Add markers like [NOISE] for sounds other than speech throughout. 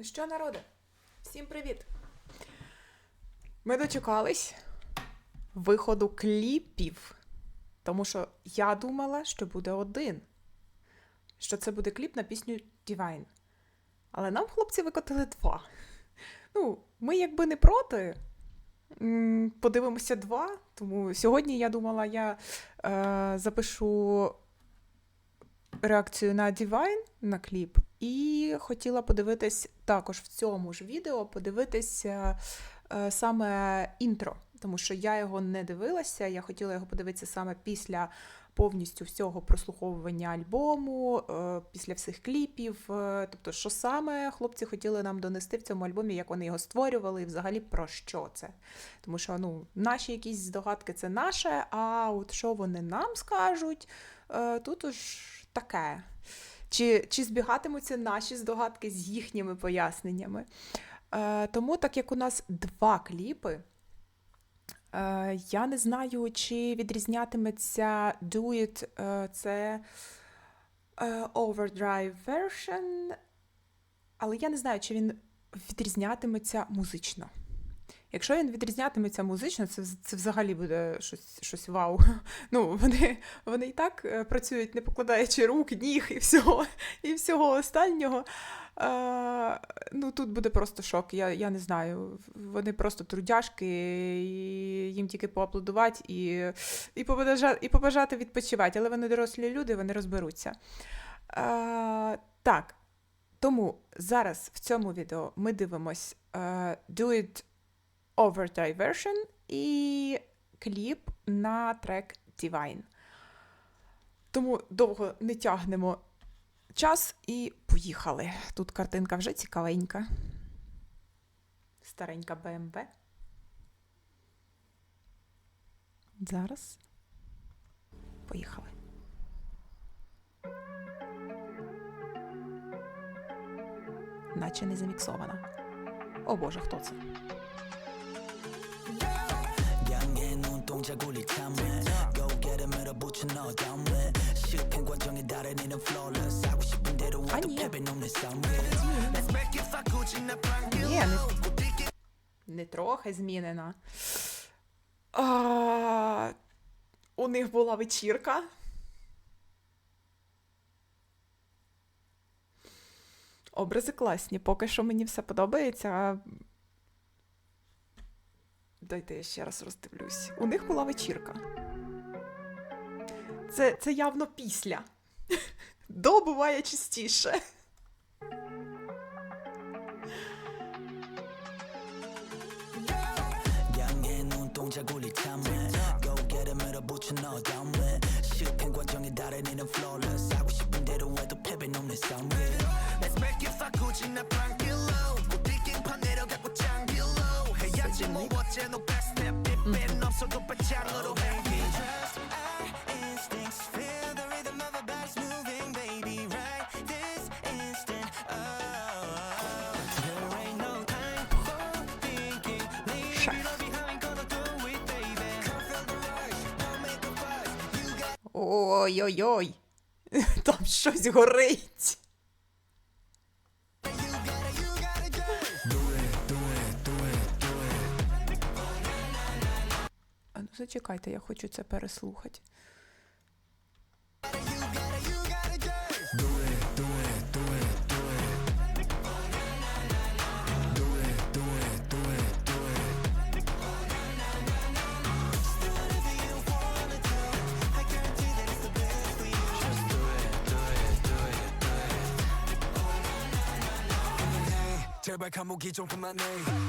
Ну що, народи? Всім привіт! Ми дочекались виходу кліпів, тому що я думала, що буде один. Що це буде кліп на пісню Divine. Але нам хлопці викотили два. Ну, ми якби не проти. Подивимося два. Тому сьогодні я думала, я е, запишу реакцію на Divine на кліп, і хотіла подивитись також в цьому ж відео, подивитися е, саме інтро, тому що я його не дивилася. Я хотіла його подивитися саме після повністю всього прослуховування альбому, е, після всіх кліпів. е, Тобто, що саме хлопці хотіли нам донести в цьому альбомі, як вони його створювали, і взагалі про що це. Тому що ну, наші якісь здогадки це наше, а от що вони нам скажуть, е, тут уж таке. Чи, чи збігатимуться наші здогадки з їхніми поясненнями? Е, тому, так як у нас два кліпи, е, я не знаю, чи відрізнятиметься Do It е, це е, Overdrive version, але я не знаю, чи він відрізнятиметься музично. Якщо він відрізнятиметься музично, це, це взагалі буде щось, щось вау. [LAUGHS] Ну, вони, вони і так е, працюють, не покладаючи рук, ніг і всього, [LAUGHS] і всього останнього. Е, ну, тут буде просто шок. Я, я не знаю. Вони просто трудяшки, і їм тільки поаплодувати і, і, побажати, і побажати відпочивати. Але вони дорослі люди, вони розберуться. Е, так. Тому зараз в цьому відео ми дивимось е, Do It Overdrive version і кліп на трек Divine. Тому довго не тягнемо час і поїхали. Тут картинка вже цікавенька. Старенька БМВ. Зараз. Поїхали. Наче не заміксована. О Боже, хто це? 양의 눈동자굴이 탐해 Go get him 밀어붙여 너 다음에 실패 과정에 달인이는 flawless 하고 싶은 대로 해도 아니야. 패배 없는 싸움 Let's make it 바꾸지 나 방길 Ні, не, не трохи змінена. А, у них була вечірка. Образи класні. Поки що мені все подобається. Дайте я ще раз роздивлюсь. У них була вечірка. Це, це явно після. [LAUGHS] До буває частіше. 해야지 뭐 어째 no best step 빗배는 없어도 배짱으로 해 Trust our instincts Feel the rhythm of our bodies moving baby right this instant oh There ain't no time for thinking Leave Шеф. it all behind gonna do it baby Come feel the rush don't make a fuss You got Ой-ой-ой. Там щось горить. А ну зачекайте, я хочу це переслухати. 제발 감옥이 좀 그만해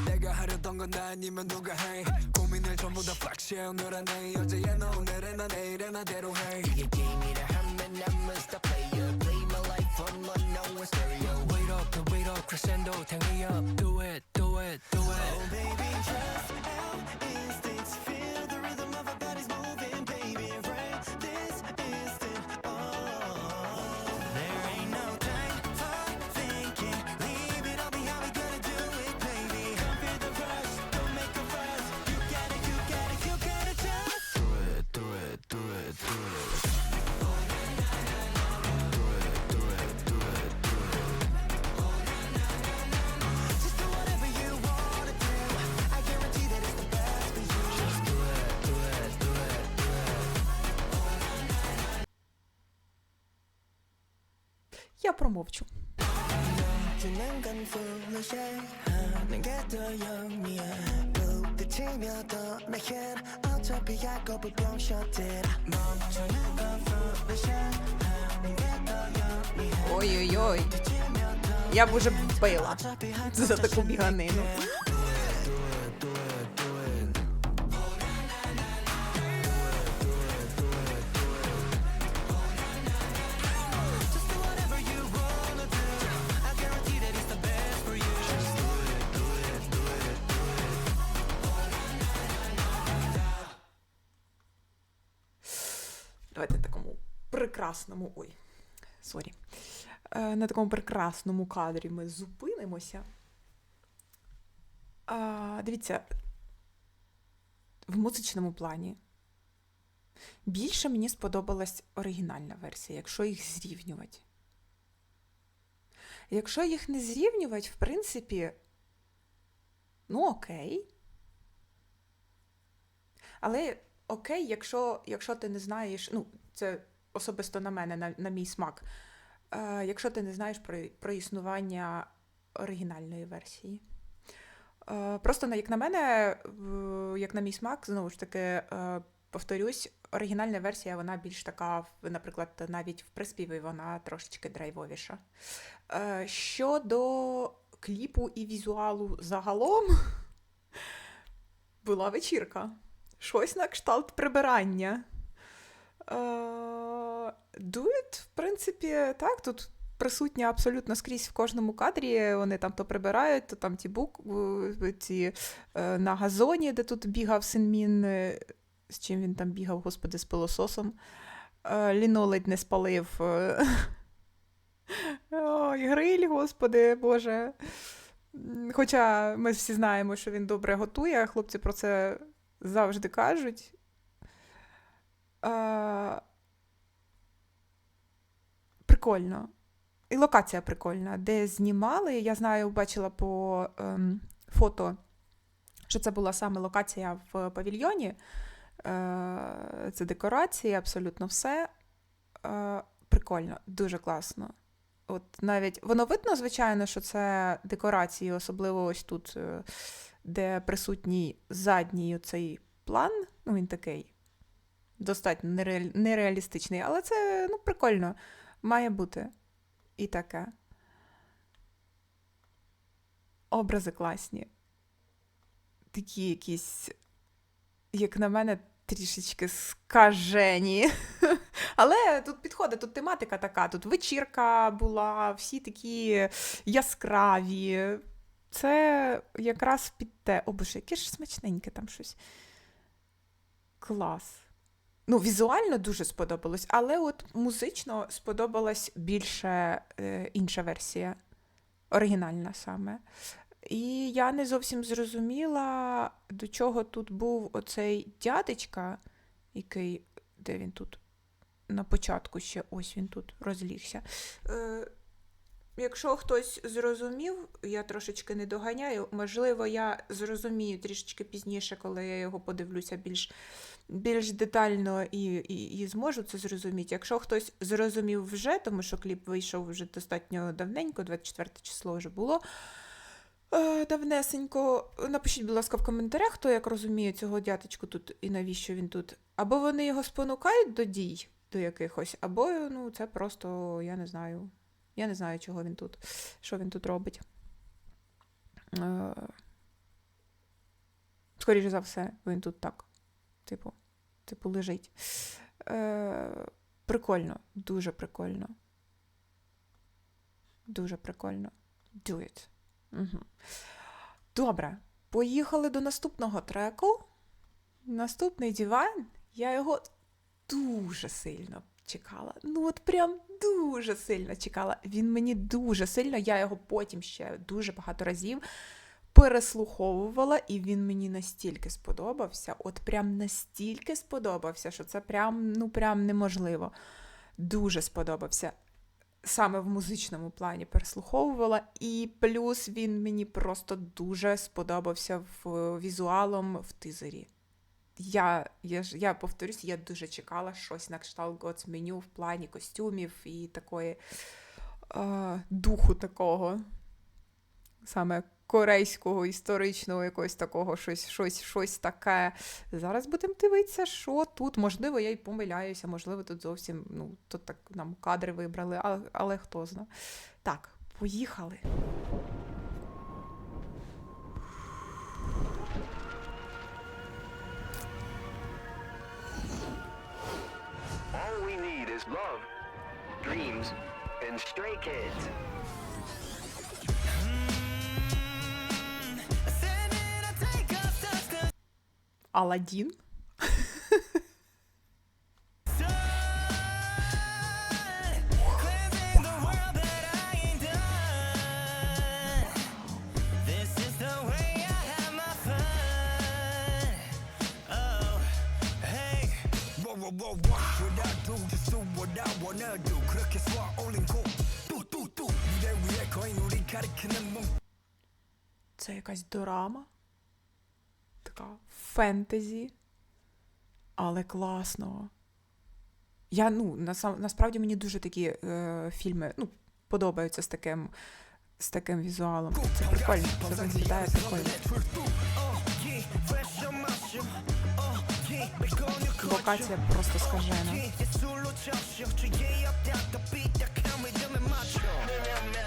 내가 하려던 건 나 아니면 누가 해 고민을 전부 다 flex해 오늘은 해 어제야 오늘은 나 내일은 나대로 해 이게 게임이라 하면 I'm a star player Play my life on my no one stereo Wait up the wait up crescendo turn me up Do it do it do it Oh baby trust 해 Ой-ой-ой. Я б уже била за таку біганину. Давайте на такому прекрасному. Ой, сорі. Е, На такому прекрасному кадрі ми зупинимося. А, дивіться, в музичному плані більше мені сподобалась оригінальна версія, якщо їх зрівнювати. Якщо їх не зрівнювати, в принципі, ну окей. Але окей, якщо, якщо ти не знаєш, ну, це особисто на мене, на, на мій смак. Е, якщо ти не знаєш про, про існування оригінальної версії. Е, просто як на мене, як на мій смак, знову ж таки, е, повторюсь, оригінальна версія, вона більш така, наприклад, навіть в приспіві вона трошечки драйвовіша. Е, щодо кліпу і візуалу загалом, [LAUGHS] була вечірка. Щось на кшталт прибирання. Дует, в принципі, так, тут присутні абсолютно скрізь в кожному кадрі. Вони там то прибирають, то там ті бук, е, ці е, на газоні, де тут бігав Синмін, е, з чим він там бігав, господи, з пилососом. Ліно ледь не спалив. Ой, гриль, господи, Боже. Хоча ми всі знаємо, що він добре готує, хлопці про це завжди кажуть. А, прикольно. І локація прикольна. Де знімали, я знаю, бачила по ем, фото, що це була саме локація в павільйоні. Е, це декорації, абсолютно все. Е, прикольно, дуже класно. От навіть воно видно, звичайно, що це декорації, особливо ось тут, е, де присутній задній цей план. Ну, він такий достатньо нереаль... нереалістичний, але це ну, прикольно. Має бути і таке. Образи класні. Такі якісь, як на мене, трішечки скажені. [LAUGHS] Але тут підходить, тут тематика така, тут вечірка була, всі такі яскраві. Це якраз під те. О, боже, яке ж смачненьке там щось. Клас. Ну, візуально дуже сподобалось, але от музично сподобалась більше е, інша версія, оригінальна саме. І я не зовсім зрозуміла, до чого тут був оцей дядечка, який, де він тут? На початку ще ось він тут розлігся. Е, якщо хтось зрозумів, я трошечки не доганяю. Можливо, я зрозумію трішечки пізніше, коли я його подивлюся більш, більш детально і, і, і зможу це зрозуміти. Якщо хтось зрозумів вже, тому що кліп вийшов вже достатньо давненько, 24 число вже було. Е, Давнесенько, напишіть, будь ласка, в коментарях, хто як розуміє цього дятечку тут і навіщо він тут. Або вони його спонукають до дій до якихось, або ну, це просто, я не знаю. Я не знаю, чого він тут, що він тут робить. Е, Скоріше за все, він тут так, типу, типу, лежить. Е, Прикольно, дуже прикольно. Дуже прикольно. Do it. Добре, поїхали до наступного треку. Наступний диван. Я його дуже сильно чекала. Ну, от прям дуже сильно чекала. Він мені дуже сильно, я його потім ще дуже багато разів переслуховувала, і він мені настільки сподобався. От прям настільки сподобався, що це прям, ну, прям неможливо. Дуже сподобався. Саме в музичному плані переслуховувала, і плюс він мені просто дуже сподобався в візуалом в тизері. Я, я, ж- я повторюсь, я дуже чекала щось на кшталт God's меню в плані костюмів і такої е, духу такого, саме корейського, історичного, якогось такого, щось, щось, щось таке. Зараз будемо дивитися, що тут. Можливо, я й помиляюся, можливо, тут зовсім ну, тут так нам кадри вибрали, але, але хто зна. Так, поїхали. love, dreams, and stray kids. Aladdin. What I do, just do what I wanna do. 그렇게 쏘아 올린 곡. 뚜뚜뚜. 무대 위에 거인 우리 가리키는 몽. Це якась дорама. Така фентезі. Але класно. Я, ну, насам, насправді мені дуже такі е, фільми ну, подобаються з таким, з таким візуалом. Це прикольно, це виглядає прикольно.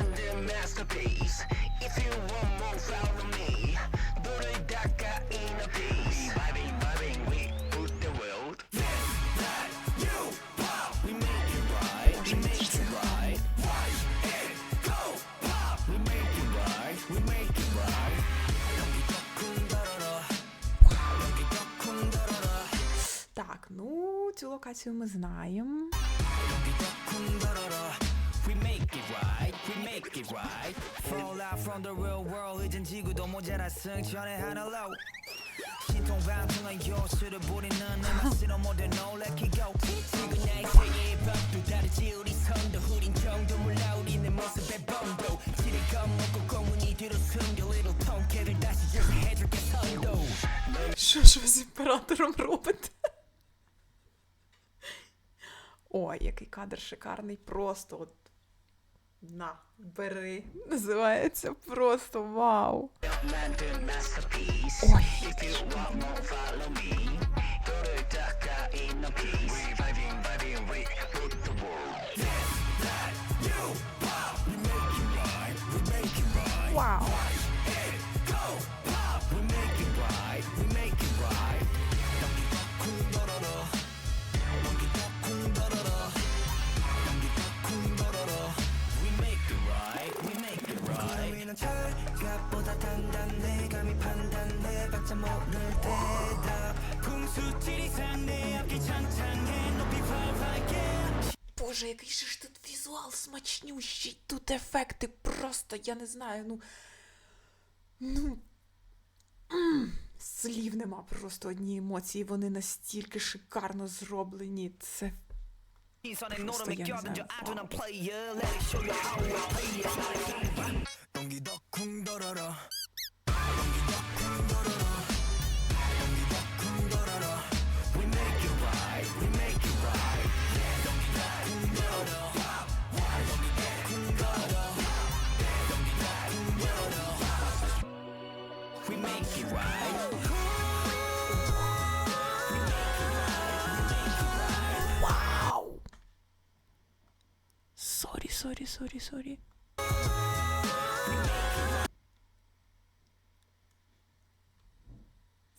만든 masterpiece. If you want more, локацію ми знаємо. Що ж ви з імператором робите? Ой, який кадр шикарний, просто от. На, бери. Називається просто вау. Ой, 철갑보다 단단해 감히 판단해 박자 모를 때다 궁수질 이상 내 앞길 창창해 높이 활활게 Боже, який же ж тут візуал смачнющий, тут ефекти просто, я не знаю, ну. Ну. м, Слів нема просто одні емоції, вони настільки шикарно зроблені. Це 이 동기덕쿵 더러러 동기덕쿵 더러러 동기덕쿵 더러러 We make it right, we make it right 동기덕쿵 더러러 동기덕쿵 더러러 동기덕쿵 더러러 We make it right Sorry, sorry, sorry, sorry.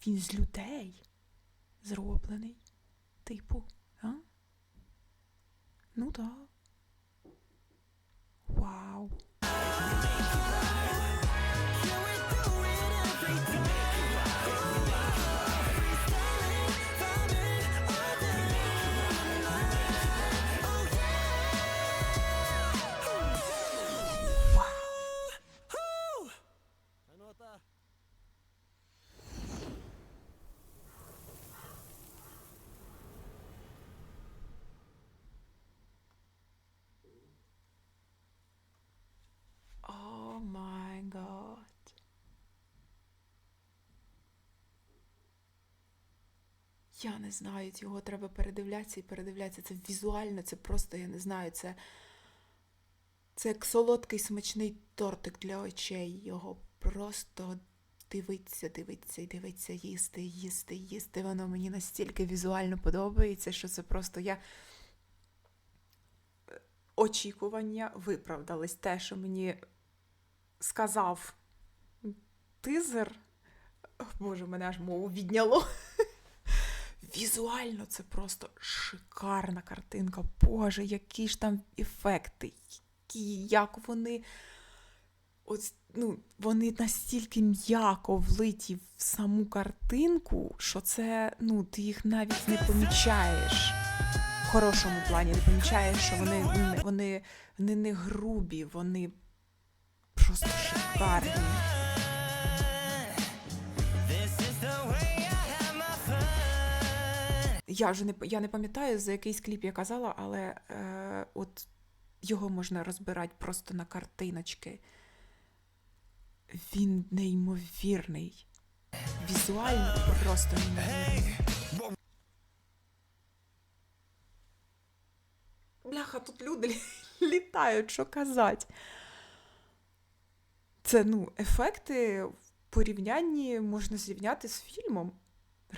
Він з людей зроблений. Типу, а? Ну так. Я не знаю, його треба передивлятися і передивлятися. Це візуально, це просто, я не знаю, це. Це як солодкий смачний тортик для очей. Його просто дивиться, дивиться і дивиться, їсти, їсти, їсти. Воно мені настільки візуально подобається, що це просто я. е, Очікування виправдались. Те, що мені сказав тизер. Боже, мене аж мову відняло. Візуально це просто шикарна картинка. Боже, які ж там ефекти, які, як вони. От, ну, вони настільки м'яко влиті в саму картинку, що це, ну, ти їх навіть не помічаєш. В хорошому плані не помічаєш, що вони, вони, вони не грубі, вони просто шикарні. Я вже не я не пам'ятаю, за якийсь кліп я казала, але е, от його можна розбирати просто на картиночки. Він неймовірний. Візуально просто неймовірний. Бляха, тут люди [LAUGHS] літають, що казати. Це, ну, ефекти в порівнянні можна зрівняти з фільмом.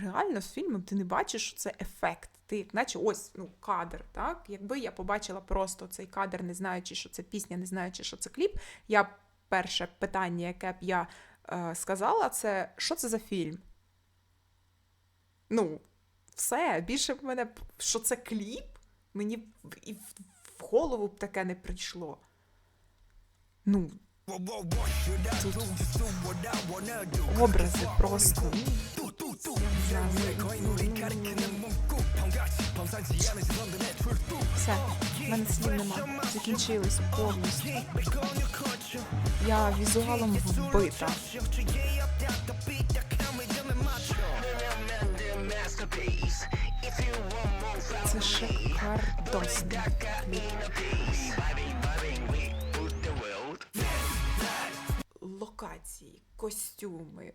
Реально з фільмом ти не бачиш, що це ефект. Ти, наче ось ну, кадр. Так? Якби я побачила просто цей кадр, не знаючи, що це пісня, не знаючи, що це кліп, я перше питання, яке б я е, сказала, це що це за фільм? Ну, все. Більше в мене, що це кліп, мені і в, в голову б таке не прийшло. Ну, тут образи просто. Все, в мене слів нема. Закінчились повністю. Я візуалом вбита. Це шикардосний. Локації, костюми,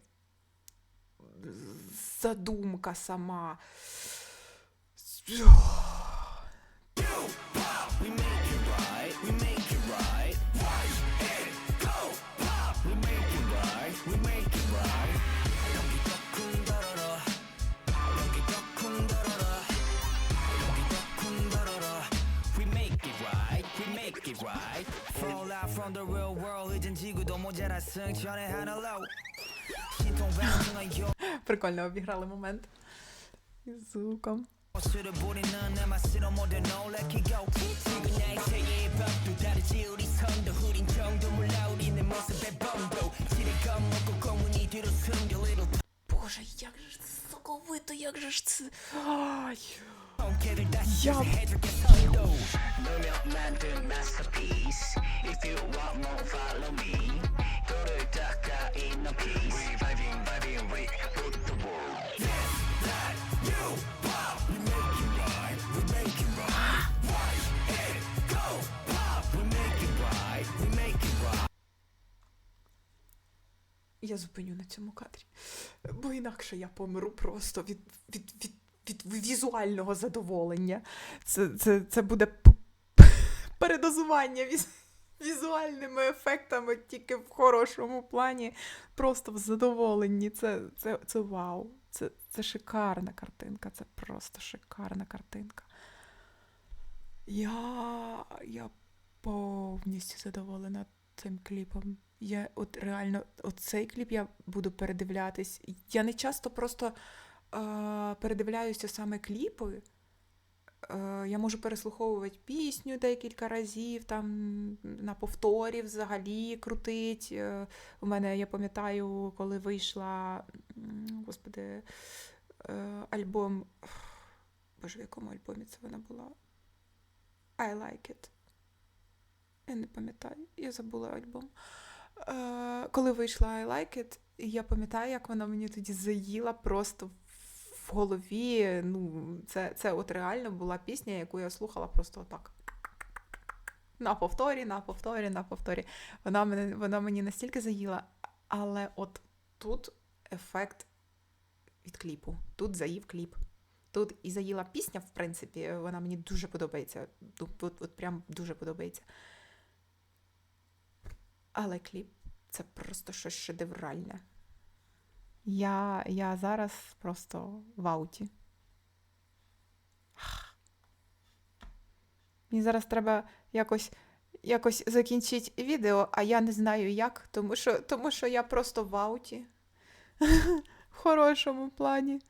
Fall out from the real world. 이젠 지구도 모자라 승천의 하늘로. 신통방통한 요. Прикольно обіграли момент із звуком. Боже, як же ж це соковито, як же ж це. Ай. Я... If. Я зупиню на цьому кадрі. Бо інакше я помру просто від, від, від, від візуального задоволення. Це, це, це буде передозування візуальними ефектами тільки в хорошому плані, просто в задоволенні. Це, це, це вау. Це, це шикарна картинка, це просто шикарна картинка. Я, я повністю задоволена цим кліпом. Я от реально, от цей кліп я буду передивлятись. Я не часто просто е, передивляюся саме кліпи. Е, я можу переслуховувати пісню декілька разів, там на повторі взагалі крутить. Е, у мене, я пам'ятаю, коли вийшла господи, е, альбом. Боже, в якому альбомі це вона була? I like it. Я не пам'ятаю, я забула альбом. Коли вийшла I Like It, я пам'ятаю, як вона мені тоді заїла просто в голові. Ну, це, це от реально була пісня, яку я слухала просто отак. На повторі, на повторі, на повторі. Вона, мене, вона мені настільки заїла, але от тут ефект від кліпу. Тут заїв кліп. Тут і заїла пісня, в принципі, вона мені дуже подобається. От, от, от прям дуже подобається. Але кліп це просто щось шедевральне. Я, я зараз просто в ауті. Мені зараз треба якось, якось закінчити відео, а я не знаю як, тому що, тому що я просто в ауті. [LAUGHS] В хорошому плані.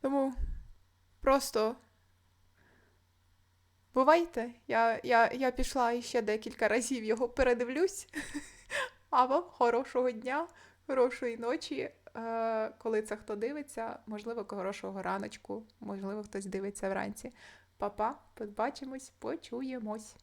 Тому просто бувайте. Я, я, я пішла ще декілька разів його передивлюсь. [LAUGHS] А вам хорошого дня, хорошої ночі. Е, коли це хто дивиться, можливо, хорошого раночку, можливо, хтось дивиться вранці. Па-па, побачимось, почуємось.